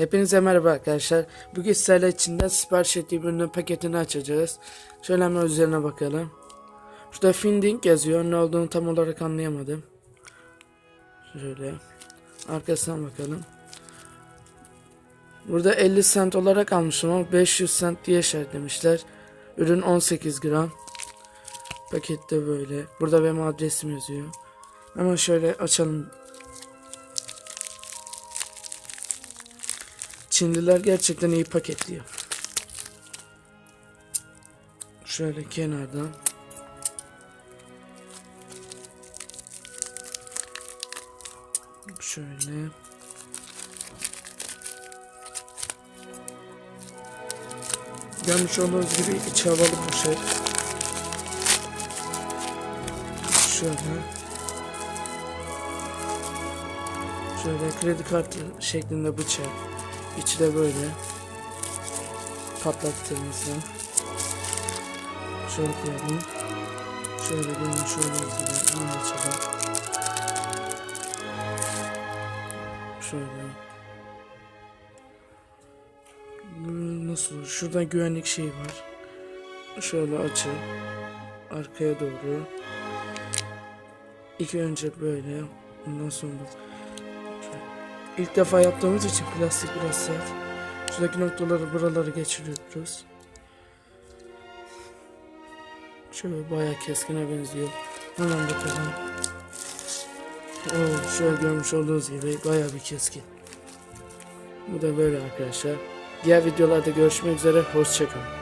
Hepinize merhaba arkadaşlar. Bugün sizlerle içinden sipariş ettiğim ürünün paketini açacağız. Şöyle hemen üzerine bakalım. Şurada Finding yazıyor. Ne olduğunu tam olarak anlayamadım. Şöyle. Arkasına bakalım. Burada 50 cent olarak almışım ama 500 cent diye işaretlemişler. Ürün 18 gram. Pakette böyle. Burada benim adresim yazıyor. Hemen şöyle açalım Çinliler gerçekten iyi paketliyor. Şöyle kenardan. Şöyle. Görmüş olduğunuz gibi içi havalı şey. Şöyle. Şöyle kredi kartı şeklinde bıçak. İçi de böyle. Patlattığımızda. Şöyle koyalım. Şöyle görmüş olduğunuz gibi bunu açalım. Şöyle. Nasıl? Şurada güvenlik şeyi var. Şöyle açı. Arkaya doğru. İlk önce böyle. Ondan sonra İlk defa yaptığımız için plastik biraz sert. Şuradaki noktaları buraları geçiriyoruz. Şöyle bayağı keskine benziyor. Hemen bakalım. Oo, şöyle görmüş olduğunuz gibi bayağı bir keskin. Bu da böyle arkadaşlar. Diğer videolarda görüşmek üzere. Hoşçakalın.